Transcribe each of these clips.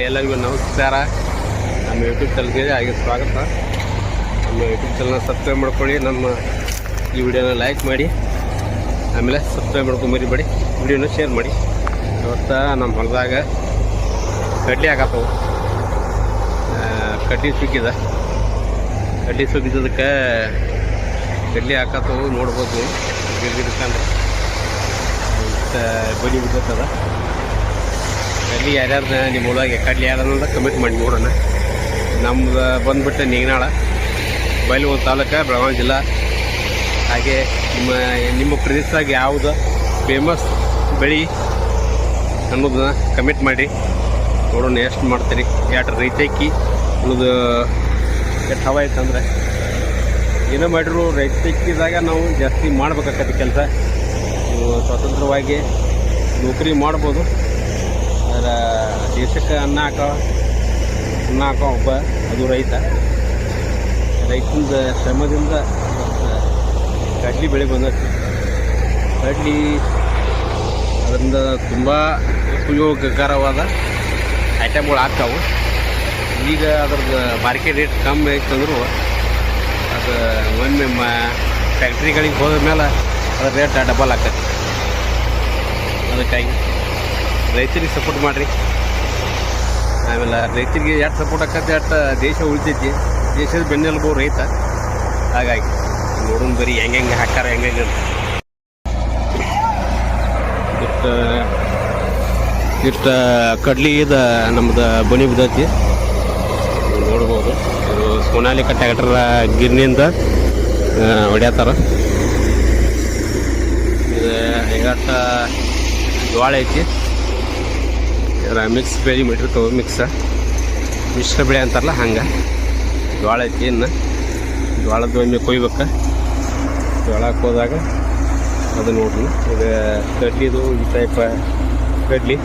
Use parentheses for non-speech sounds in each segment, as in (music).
ಎಲ್ಲರಿಗೂ ನಮಸ್ಕಾರ. ನಮ್ಮ ಯೂಟ್ಯೂಬ್ ಚಾನಲ್ಗೆ ಹಾಗೆ ಸ್ವಾಗತ. ನಮ್ಮ ಯೂಟ್ಯೂಬ್ ಚಾನಲ್ನ ಸಬ್ಸ್ಕ್ರೈಬ್ ಮಾಡ್ಕೊಳ್ಳಿ, ನಮ್ಮ ಈ ವಿಡಿಯೋನ ಲೈಕ್ ಮಾಡಿ, ಆಮೇಲೆ ಸಬ್ಸ್ಕ್ರೈಬ್ ಮಾಡ್ಕೊಂಡು ಮರಿಬೇಡಿ ವಿಡಿಯೋನ ಶೇರ್ ಮಾಡಿ. ಇವತ್ತು ನಮ್ಮ ಹೊಲದಾಗ ಕಡ್ಲಿ ಹಾಕತ್ತವು ಕಡ್ಡಿ ಸುಗ್ಗಿದ. ಕಡ್ಡಿ ಸುಗ್ಗಿದ್ದಕ್ಕೆ ಕಡ್ಲಿ ಹಾಕತ್ತವು ನೋಡ್ಬೋದು. ಗಿರ್ಗಿರ್ಕಂದ್ರೆ ಬಲಿ ಬಿದ್ದದ. ಕಡ್ಲಿ ಯಾರ್ಯಾರು ನಿಮ್ಮ ಒಳಗೆ ಕಡ್ಲಿ ಯಾರನ್ನ ಕಮಿಟ್ ಮಾಡಿ ನೋಡೋಣ. ನಮ್ದು ಬಂದ್ಬಿಟ್ಟು ನೀಗನಾಳ, ಬೈಲೂರು ತಾಲೂಕು, ಬೆಳಗಾವಿ ಜಿಲ್ಲಾ. ಹಾಗೆ ನಿಮ್ಮ ನಿಮ್ಮ ಪ್ರದೇಶದಾಗ ಯಾವುದು ಫೇಮಸ್ ಬೆಳೆ ಅನ್ನೋದನ್ನ ಕಮಿಟ್ ಮಾಡಿ ನೋಡೋಣ ಎಷ್ಟು ಮಾಡ್ತೀರಿ. ಎರಡು ರೈತಕ್ಕಿ ಅನ್ನೋದು ಎಷ್ಟು ಹವ ಇತ್ತಂದರೆ ಏನೋ ಮಾಡಿದ್ರು ರೈತಕ್ಕಿದಾಗ ನಾವು ಜಾಸ್ತಿ ಮಾಡ್ಬೇಕಾಗತ್ತೆ ಕೆಲಸ. ಸ್ವತಂತ್ರವಾಗಿ ನೌಕರಿ ಮಾಡ್ಬೋದು. ಅದರ ದೇಶಕ್ಕೆ ಅನ್ನ ಹಾಕೋ ಅನ್ನ ಹಾಕೋ ಒಬ್ಬ, ಅದು ರೈತ. ರೈತಂದ ಶ್ರಮದಿಂದ ಕಡ್ಲಿ ಬೆಳೆ ಬಂದೈತಿ ಕಡ್ಲಿ ಅದರಿಂದ ತುಂಬ ಉಪಯೋಗಕರವಾದ ಐಟಮ್ಗಳು ಆಗ್ತಾವೆ. ಈಗ ಅದ್ರದ್ದು ಮಾರ್ಕೆಟ್ ರೇಟ್ ಕಮ್ಮಿ ಆಯ್ತಂದ್ರೂ ಅದು ಒಮ್ಮೆ ಮ ಫ್ಯಾಕ್ಟ್ರಿಗಳಿಗೆ ಹೋದ ಮೇಲೆ ಅದ್ರ ರೇಟ್ ಡಬಲ್ ಆಗ್ತೈತಿ ಅದಕ್ಕಾಗಿ. ರೈತರಿಗೆ ಸಪೋರ್ಟ್ ಮಾಡಿರಿ. ಆಮೇಲೆ ರೈತರಿಗೆ ಎಷ್ಟು ಸಪೋರ್ಟ್ ಆಕತ್ತೆ ಎಷ್ಟು ದೇಶ ಉಳಿತೈತಿ. ದೇಶದ ಬೆನ್ನೆಲುಬು ರೈತ. ಹಾಗಾಗಿ ನೋಡೋಣ ಬರೀ ಹೆಂಗೆ ಹೆಂಗೆ ಹಾಕಾರ ಹೆಂಗೆ ಹೆಂಗೆ ಇಷ್ಟು ಇಷ್ಟು ಕಡ್ಲಿ ಇದ ನಮ್ದು ಬನಿ ಬಿದ್ದೈತಿ. ನೋಡ್ಬೋದು. ಇದು ಸೋನಾಲಿಕ ಟ್ಯಾಕ್ಟರ್ ಗಿರ್ನಿಯಿಂದ ಹೊಡ್ಯಾತಾರ. ಇದು ಐವತ್ತ ಜೋಳ ಐತಿ. ಮಿಕ್ಸ್ ಬೆಳೆ ಮಾಡಿರ್ತಾವೆ ಮಿಕ್ಸ ಮಿಶ್ರ ಬೆಳೆ ಅಂತಾರಲ್ಲ, ಹಂಗೆ. ಜೋಳ ಐತಿ ಇನ್ನು. ಜೋಳದ ಒಮ್ಮೆ ಕೊಯ್ಬೇಕು. ಜೋಳ ಹಾಕೋದಾಗ ಅದು ನೋಡ್ರಿ. ಇದು ಕಡ್ಲಿದು ಈ ಟೈಪ್ ಕಡ್ಲಿ.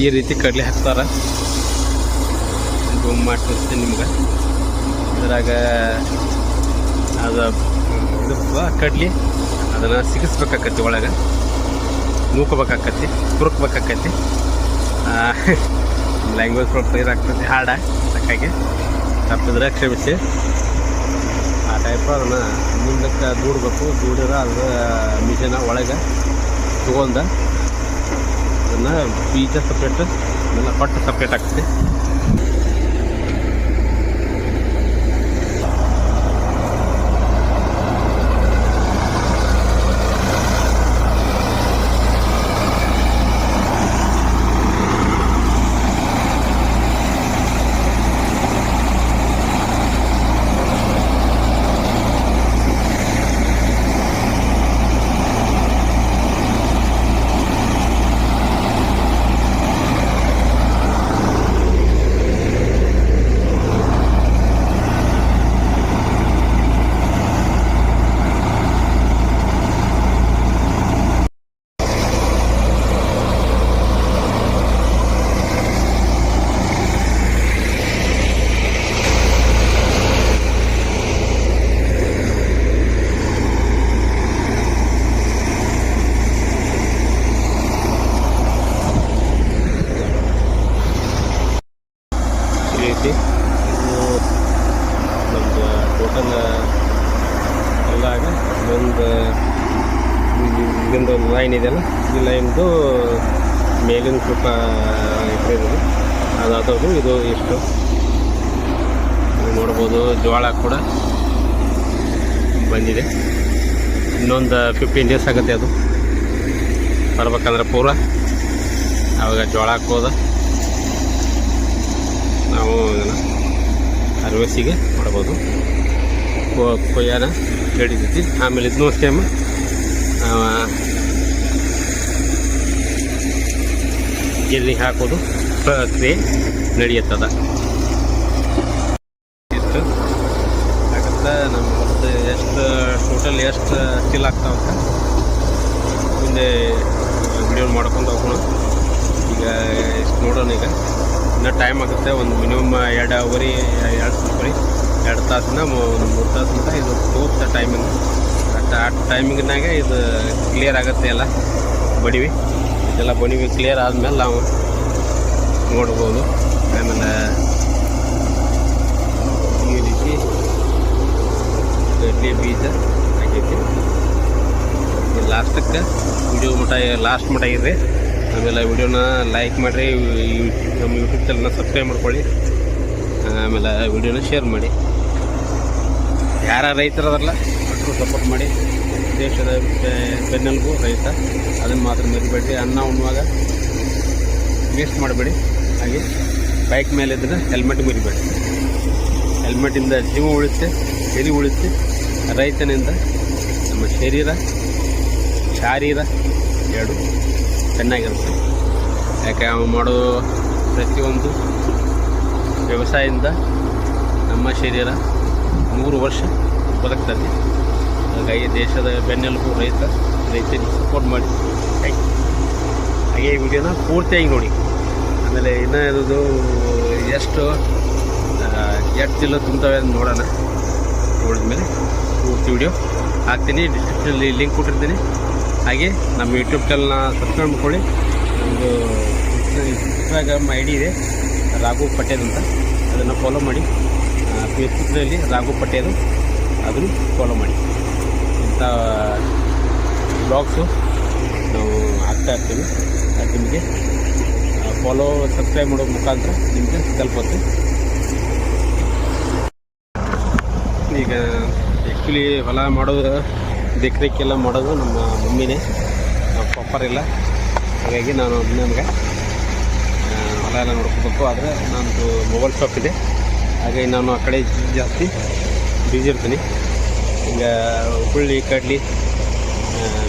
ಈ ರೀತಿ ಕಡ್ಲಿ ಹಾಕ್ತಾರೆ. ಗುಮ್ ಮಾಡಿ ತೋರಿಸ್ತೀನಿ ನಿಮ್ಗೆ. ಇದ್ರಾಗ ಅದು, ಇದು ಕಡ್ಲಿ. ಅದನ್ನು ಸಿಗಿಸ್ಬೇಕಾಕತಿ ಒಳಗೆ. ನೂಕೋಬೇಕಾಕತಿ ತುರುಕ್ಬೇಕಾಕತಿ ಲ್ಯಾಂಗ್ವೇಜ್ ಸ್ವಲ್ಪ ಇದಾಗ್ತದೆ ಹಾಡ. ಅದಕ್ಕಾಗಿ ತಪ್ಪಿದ್ರೆ ಕ್ಷಮಿಸಿ. ಆ ಟೈಪ್ ಅದನ್ನು ಮುಂದಕ್ಕೆ ದೂಡಬೇಕು, ದೂಡಿದ್ರೆ ಅದರ ಮಿಷಿನ ಒಳಗೆ ತಗೊಂಡ ಬೀಜ ಸಪ್ರೇಟ್. ಆಮೇಲೆ ಪಟ್ಟು ಸಪ್ರೇಟ್ ಆಗ್ತದೆ ಈ ರೀತಿ ಇದು ನಮ್ದು ಟೋಟಲ್ ಅಲ್ಲಾಗ ಒಂದು ಇದೊಂದು ಲೈನ್ ಇದೆಯಲ್ಲ ಈ ಲೈನ್ದು ಮೇಲಿನ ಸ್ವಲ್ಪ ಇಟ್ಟಿರೋದು ಅದಾದವರು ಇದು ನೀವು ನೋಡ್ಬೋದು ಜೋಳ ಕೂಡ ಬಂದಿದೆ. ಇನ್ನೊಂದು ಫಿಫ್ಟೀನ್ ಡೇಸ್ ಆಗುತ್ತೆ ಅದು. ಬರ್ಬೇಕಂದ್ರೆ ಪೂರ. ಆವಾಗ ಜೋಳ ಹಾಕೋದ ನಾವು ಅರವಸಿಗೆ ಮಾಡ್ಬೋದು ಕೊಯ್ಯಾನ ಹಿಡಿತೈತಿ ಆಮೇಲೆ ಇದನ್ನೂ ಸೇಮ್ ಎಲ್ಲಿ ಹಾಕೋದು? ಪ್ರಕ್ರಿಯೆ ನಡೆಯುತ್ತದ. ಇತ್ತು. ನಮ್ಮ ಹೊಲದ ಎಷ್ಟು ಟೋಟಲ್ ಎಷ್ಟು ಸ್ಟಿಲ್ ಆಗ್ತಾವಂತ ಮುಂದೆ ವಿಡಿಯೋ ಮಾಡ್ಕೊಂಡು ಹೋಗೋಣ. ಈಗ ಎಷ್ಟು ನೋಡೋಣ ಈಗ. ಇನ್ನೂ ಟೈಮ್ ಆಗುತ್ತೆ, ಒಂದು ಮಿನಿಮಮ್ ಎರಡು ಅವರಿ ಎರಡು ಸಾರಿ ಎರಡು ತಾಸಿನ ಒಂದು ಮೂರು ತಾಸು ಇದು ತೋರ್ತ ಟೈಮಿಂಗ್ ಬಟ್ ಆ ಟೈಮಿಂಗ್ನಾಗ ಇದು ಕ್ಲಿಯರ್ ಆಗುತ್ತೆ ಎಲ್ಲ ಬಡಿವಿ. ಇದೆಲ್ಲ ಬಡಿವಿ ಕ್ಲಿಯರ್ ಆದಮೇಲೆ ನಾವು ನೋಡ್ಬೋದು. ಆಮೇಲೆ ಈ ರೀತಿ ಕಡ್ಲಿ ಬೀಜ ಆಗೈತಿ ಲಾಸ್ಟಕ್ಕೆ ವಿಡಿಯೋ ಮಟ್ಟ ಲಾಸ್ಟ್ ಮಟ್ಟ ಇರ್ರಿ. ಆಮೇಲೆ ವಿಡಿಯೋನ ಲೈಕ್ ಮಾಡಿರಿ, ನಮ್ಮ ಯೂಟ್ಯೂಬ್ ಚಾನಲ್ನ ಸಬ್ಸ್ಕ್ರೈಬ್ ಮಾಡ್ಕೊಳ್ಳಿ. ಆಮೇಲೆ ವಿಡಿಯೋನ ಶೇರ್ ಮಾಡಿ. ಯಾರ ರೈತರದಲ್ಲ ಒಟ್ಟರು ಸಪೋರ್ಟ್ ಮಾಡಿ ದೇಶದ ಬೆನ್ನೆಲುಬು ರೈತ. ಅದನ್ನು ಮಾತ್ರ ಮರಿಬೇಡಿ ಅನ್ನ ಉಣ್ಣುವಾಗ ವೇಸ್ಟ್ ಮಾಡಬೇಡಿ. ಹಾಗೆ ಬೈಕ್ ಮೇಲೆ ಇದ್ದರೆ ಹೆಲ್ಮೆಟ್ ಮರಿಬೇಡಿ. ಹೆಲ್ಮೆಟಿಂದ ಜೀವ ಉಳಿತೆ ಶರೀರ ಉಳಿತೆ ರೈತನಿಂದ ನಮ್ಮ ಶರೀರ, ಶಾರೀರ ಎರಡು ಚೆನ್ನಾಗಿರುತ್ತೆ. ಯಾಕೆ ಅವ ಮಾಡೋ ಪ್ರತಿಯೊಂದು ವ್ಯವಸಾಯದಿಂದ ನಮ್ಮ ಶರೀರ ಮೂರು ವರ್ಷ ಬದುಕ್ತದೆ. ಹಾಗಾಗಿ ದೇಶದ ಬೆನ್ನೆಲುಬು ರೈತ, ರೈತರಿಗೆ ಸಪೋರ್ಟ್ ಮಾಡಿ. ಹಾಗೆ ಈ ವಿಡಿಯೋನ ಪೂರ್ತಿಯಾಗಿ ನೋಡಿ. ಆಮೇಲೆ ಇನ್ನೂ ಇರೋದು ಎಷ್ಟು ಎಷ್ಟು ಜಿಲ್ಲೆ ತುಂಬ್ತವೆ ಅಂತ ನೋಡೋಣ. ನೋಡಿದ್ಮೇಲೆ ಪೂರ್ತಿ ವಿಡಿಯೋ ಹಾಕ್ತೀನಿ. ಡಿಸ್ಕ್ರಿಪ್ಷನಲ್ಲಿ ಲಿಂಕ್ ಕೊಟ್ಟಿರ್ತೀನಿ. ಹಾಗೆ ನಮ್ಮ ಯೂಟ್ಯೂಬ್ ಚಾನಲ್ನ ಸಬ್ಸ್ಕ್ರೈಬ್ ಮಾಡ್ಕೊಳ್ಳಿ. ನಮ್ಮದು ಇನ್ಸ್ಟಾಗ್ರಾಮ್ ಐ ಡಿ ಇದೆ, ರಾಘು ಪಟೇಲ್ ಅಂತ. ಅದನ್ನು ಫಾಲೋ ಮಾಡಿ. ಫೇಸ್ಬುಕ್ನಲ್ಲಿ ರಾಘು ಪಟೇಲ್. ಅದನ್ನು ಫಾಲೋ ಮಾಡಿ. ಇಂಥ ಬ್ಲಾಗ್ಸು ನಾವು ಅದು ನಿಮಗೆ ಫಾಲೋ ಸಬ್ಸ್ಕ್ರೈಬ್ ಮಾಡೋ ಮುಖಾಂತರ ನಿಮಗೆ ತಲುಪುತ್ತೆ. ಈಗ ಆ್ಯಕ್ಚುಲಿ ಹೊಲ ಮಾಡೋದು ಎಲ್ಲ ಮಾಡೋದು ನಮ್ಮ ಮಮ್ಮಿನೇ. ನಮ್ಮ ಪಪ್ಪರಿಲ್ಲ ಹಾಗಾಗಿ ನಾನು ನಮಗೆ ಹೊಲ ಎಲ್ಲ ನೋಡ್ಕೋಬೇಕು. ಆದರೆ ನಂದು ಮೊಬೈಲ್ ಶಾಪ್ ಇದೆ. ಹಾಗಾಗಿ ನಾನು ಆ ಕಡೆ ಜಾಸ್ತಿ ಬ್ಯುಸಿ ಇರ್ತೀನಿ. ಈಗ ಹುಳ್ಳಿ ಕಡ್ಲಿ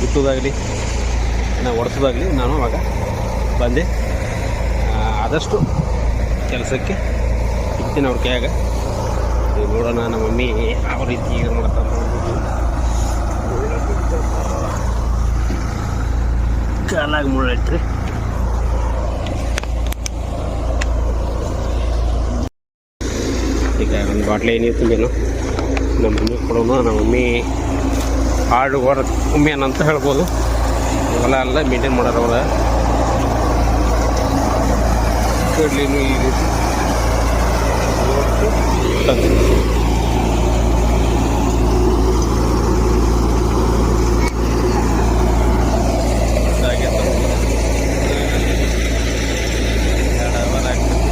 ಬಿತ್ತೋದಾಗಲಿ ಒಡಿಸೋದಾಗಲಿ ನಾನು ಅವಾಗ ಬಂದೆ. ಆದಷ್ಟು ಕೆಲಸಕ್ಕೆ ಸಿಗ್ತೀನಿ ಅವ್ರ ಕೈಯಾಗ. ನೋಡೋಣ ನಮ್ಮ ಮಮ್ಮಿ ಯಾವ ರೀತಿ ಇದು ಮಾಡ್ತಾರೆ. ಕಾಲಾಗಿ ಮುಳ್ಳೈತ್ರಿ ಈಗ ಒಂದು ಬಾಟ್ಲಿ ನೀರು ತುಂಬೇನು ನಮ್ಮ ಮಮ್ಮಿ ಕೊಡೋನು ನಮ್ಮ ಮಮ್ಮಿ ಹಾಡು ಹೊರ ಉಮ್ಮಿ ಅಂತ ಹೇಳ್ಬೋದು. ಹೊಲ ಎಲ್ಲ ಮೇಂಟೈನ್ ಮಾಡೋರು ಅವರ. ಕಡ್ಲಿನೂ ಈ ರೀತಿ ತಂದು ಹಾಗೆ ತಂದು ಎರಡು ಅವರ್ ಆಗ್ತದೆ.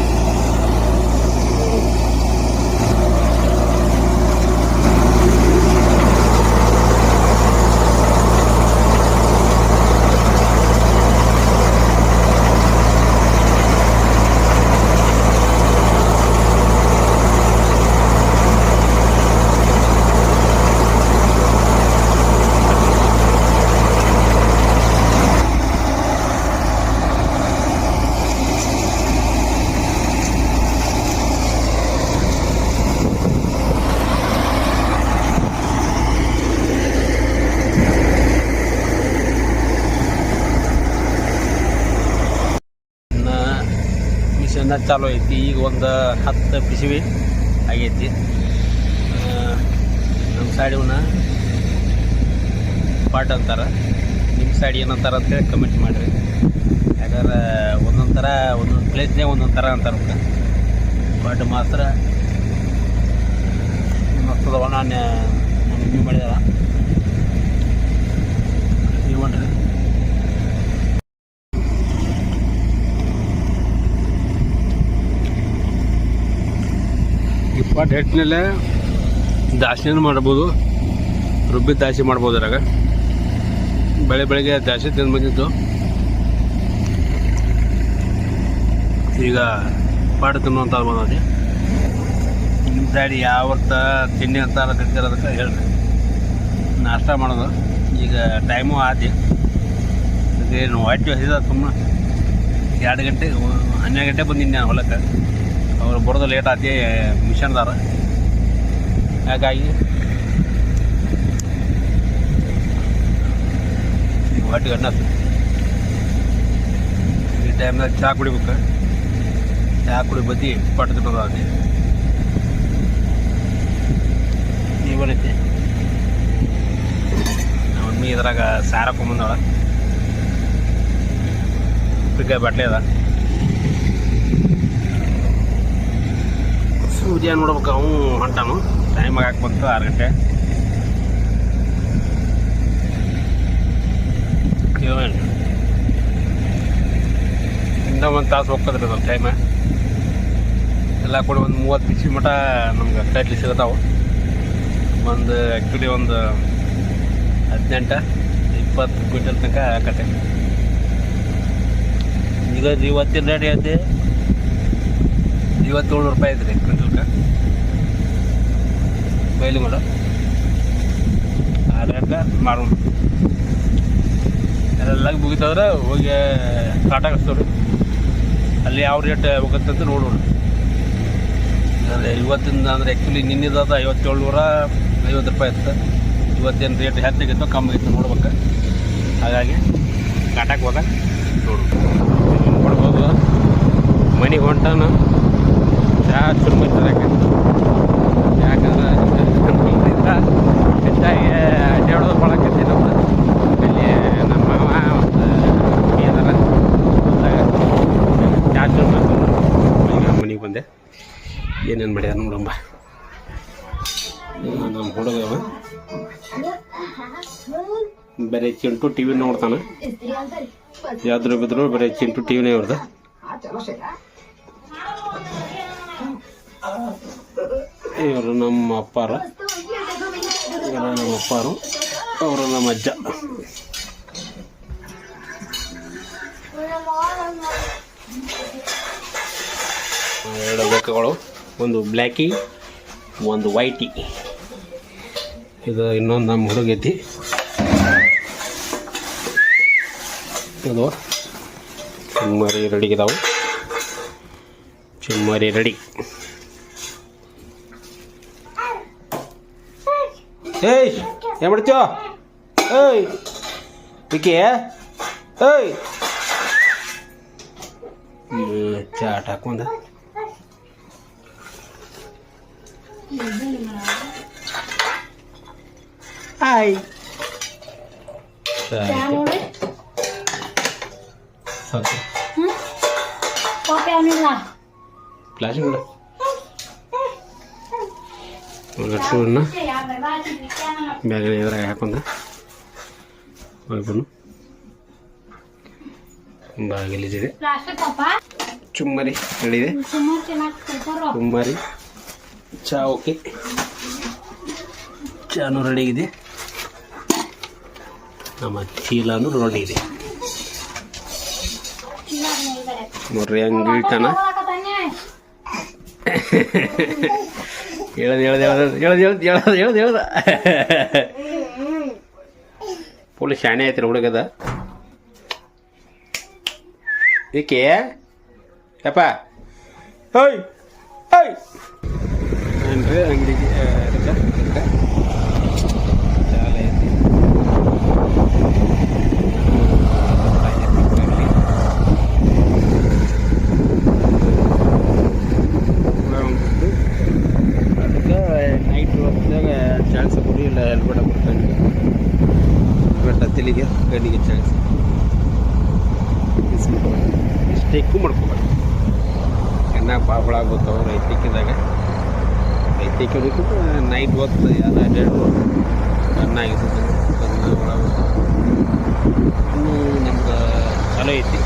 ಇನ್ನ ಮಿಷನ್ನ ಚಾಲು ಐತಿ. ಈಗ ಒಂದು ಹತ್ತು ಬಿಸಿವಿ ಆಗೈತಿ. ನಮ್ಮ ಸೈಡ್ ಇವನ್ನ ಪಾಟ್ ಅಂತಾರೆ. ನಿಮ್ಮ ಸೈಡ್ ಏನಂತಾರೆ ಅಂತೇಳಿ ಕಮೆಂಟ್ ಮಾಡಿರಿ. ಯಾಕಂದ್ರೆ ಒಂದೊಂದು ಥರ ಒಂದೊಂದು ಪ್ಲೇಸ್ನೇ ಒಂದೊಂದು ಥರ ಅಂತಾರೆ. ಬಟ್ ಮಾತ್ರ ಮಕ್ಕಳು ನಾನು ಮಮ್ಮಿ ಮಾಡಿದಾರ ನೀವು ಇಪ್ಪತ್ತು ಹಿಟ್ಟಿನಲ್ಲೇ ದಾಸಿನೂ ಮಾಡ್ಬೋದು. ರುಬ್ಬಿ ದಾಸಿ ಮಾಡ್ಬೋದು ಅದ್ರಾಗ. ಬೆಳೆ ಬೆಳಗ್ಗೆ ದಾಸಿ ತಿಂದು ಬಂದಿತ್ತು. ಈಗ ಪಾಡು ತಿನ್ನುವಂಥ ಬಂದಿ ನಿಮ್ಮ ಸೈಡ್ ಯಾವತ್ತ ತಿಂಡಿ ಅಂತ ತಿಂತಿರೋದಕ್ಕೆ ಹೇಳ್ರಿ. ನಾಷ್ಟ ಮಾಡೋದು. ಈಗ ಟೈಮು ಆದಿ. ಏನು ಹೊಟ್ಟೆ ಹಸಿದ ಸುಮ್ಮನೆ ಎರಡು ಗಂಟೆ, ಹನ್ನೆರಡು ಗಂಟೆ ಬಂದಿನಿ ನಾನು ಹೊಲಕ್ಕೆ. ಅವ್ರು ಬರೋದು ಲೇಟ್ ಆತಿ ಮಿಷನ್ದಾರ ಹಾಗಾಗಿ ಹೊಟ್ಟೆ ಗಂಡ ಈ ಟೈಮ್ನಾಗ ಚಹಾ ಕುಡಿಬೇಕು. ಚಹಾ ಕುಡಿ ಬದ್ದಿ ಪಟ್ಟು ತಿನ್ನೋದಾಗಿ ನೀವೇನೈತಿ ನಮ್ಮ ಇದ್ರಾಗ ಸಾರ ಹಾಕೊಂಬಂದಳ ಉಪ್ಪಿನಕಾಯಿ ಬಾಟ್ಲಿ ಅದ. ಸೂರ್ಯ ನೋಡ್ಬೇಕು ಅವನು ಹೊಂಟಾನು. ಟೈಮ್ ಹಾಕಿ ಬಂತು ಆರು ಗಂಟೆ. ಇಂದ ಒಂದು ತಾಸು ಹೋಗ್ತದ್ರಿ ನಮ್ಮ ಟೈಮ್ ಎಲ್ಲ ಕೂಡ ಒಂದು ಮೂವತ್ತು ಬಿಸಿ ಮಟ ನಮ್ಗೆ ಕಟ್ಲಿ ಸಿಗತಾವೆ. ಒಂದು ಆ್ಯಕ್ಚುಲಿ ಒಂದು ಹದಿನೆಂಟು, ಇಪ್ಪತ್ತು ಕ್ವಿಂಟಲ್ ತನಕ ಕಟ್ಟೆ ಈಗ ಇವತ್ತಿನ ರೆಡಿ ಐತಿ ಇವತ್ತೇಳು ರೂಪಾಯಿ ಐತ್ರಿ ಕ್ವಿಂಟಲ್ಗೆ ಬೈಲಿ ಮಾಡ ಆ ರೇಟ್ನ ಮಾಡೋಣ. ಎಲ್ಲ ಮುಗಿತಂದ್ರೆ ಹೋಗಿ ಕಾಟ ಕಳಿಸ್ತವ್ರಿ ಅಲ್ಲಿ ಯಾವ ರೇಟ್ ಹೋಗುತ್ತಂತ ನೋಡೋಣ. ಅಂದರೆ ಇವತ್ತಿಂದ ಅಂದರೆ ಆ್ಯಕ್ಚುಲಿ ನಿನ್ನಿದಾದ ಐವತ್ತೇಳು ನೂರ ಐವತ್ತು ರೂಪಾಯಿ ಇತ್ತು. ಇವತ್ತೇನು ರೇಟ್ ಹೆಚ್ಚಾಗಿತ್ತು ಕಮ್ಮಿ ಇತ್ತು ನೋಡ್ಬೇಕು. ಹಾಗಾಗಿ ಕಾಟಕ್ಕೆ ಹೋದಾಗ ನೋಡು ನೋಡ್ಬೋದು ಮನೆಗೆ ಹೊಂಟಾನು. ಚಹಾ ಶುರು ಮಾಡ್ತಾರೆ ಯಾಕಂದ್ರೆ ನಮ್ಮಿಂದ ಹೆಚ್ಚಾಗಿ ಅಡ್ಡಾಡೋದು ಭಾಳ ಕತ್ತಿ ನಮ್ದು ಅಲ್ಲಿ. ನಮ್ಮ ಮಾವ ಮತ್ತು ಚಹಾ ಶುರು ಮಾಡ್ತಾರೆ ಈಗ ಮನೆಗೆ ಬಂದೆ. ಏನೇನು ಮಾಡ್ಯಾರ ನೋಡಮ್ಮ. ನಮ್ಮ ಹುಡುಗ ಬರೆ ಚಿಂಟು ಟಿ ವಿ ನೋಡ್ತಾನೆ. ಯಾವ್ದ್ರ ಬಿದ್ರು ಬರೀ ಚಿಂಟು ಟಿ ವಿನೇ ಇವ್ರದ್ದು ಇವರು ನಮ್ಮ ಅಪ್ಪಾರ. ಇವರು ನಮ್ಮ ಅಪ್ಪಾರು. ಅವರು ನಮ್ಮ ಅಜ್ಜ. ಎರಡು ಬೆಕ್ಕಗಳು ಒಂದು ಬ್ಲ್ಯಾಕಿ ಒಂದು ವೈಟಿ. ಇದು ಇನ್ನೊಂದು ನಮ್ಮ ಹುಡುಗೈತಿ. ಇದು ಚಿಮ್ಮರಿ ರೆಡಿ ಇದಾವೆ ಚಿಮ್ಮರಿ ರೆಡಿ. ಏಯ್ ಏನು ಮಾಡ್ತೀವ ಏಯ್ ವಿಕಿ ಏಯ್ ಚಾಟ್ ಹಾಕೊಂಡ ಹಾಯ್ ಸರಿ ಇದ್ರಾಗ ಹಾಕೊಂಡ ಹೋಗ್ಬಂದು ಬಾಗಿಲಿದೆ ಚುಮ್ಮರಿ ಹೇಳಿದೆ ಚುಮ್ಮರಿ. ಚಾ ಓಕೆ ಚಾನು ರೆಡಿ ಇದೆ ನಮ್ಮ ಚೀಲಾನು ರೆಡಿ ಇದೆ ನೋಡ್ರಿ ಹಂಗೆ ಇಳ್ತಾನ (laughs) ಹೇಳದ್ ಹೇಳದ್ ಹೇಳದ್ ಹೇಳದ್ ಹೇಳದ್ ಹೇಳದ್ ಫುಲ್ ಶಾಣೆ ಐತ್ರಿ ಹುಡುಗದ. ಏಕೆ? ಯಪ್ಪ. ಹೋಯ್ ಹೋಯ್ ಅಂಗಡಿಗೆ ಅದಕ್ಕೆ ಅದಕ್ಕೆ ಚಾಲ ಐತಿ ಅದಕ್ಕೆ ನೈಟ್ ಹೊತ್ತಾಗ ಚಾನ್ಸ್ ಕೊಡಿ ಕೊಡ್ತಾನೆ ಹೆಲ್ಮೆಟ್ ತಲೆಗೆ, ಗಡಿಗೆ ಚಾನ್ಸ್ ಮಿಸ್ಟೇಕು ಮಾಡ್ಕೋಬಾರ್ದು ಚೆನ್ನಾಗಿ ಪಾಪಳ ಆಗ್ಬೋತಾವ ರೈತಿಕ್ಕಿದಾಗ ರೈತಿಕೆ ಬೇಕು ನೈಟ್ ಹೊತ್ತು ಯಾರು ಅಡ್ಡಾಡು ಚೆನ್ನಾಗಿ ಒಳಗೆ ನಮ್ಗೆ ಚಲೋ ಐತಿ.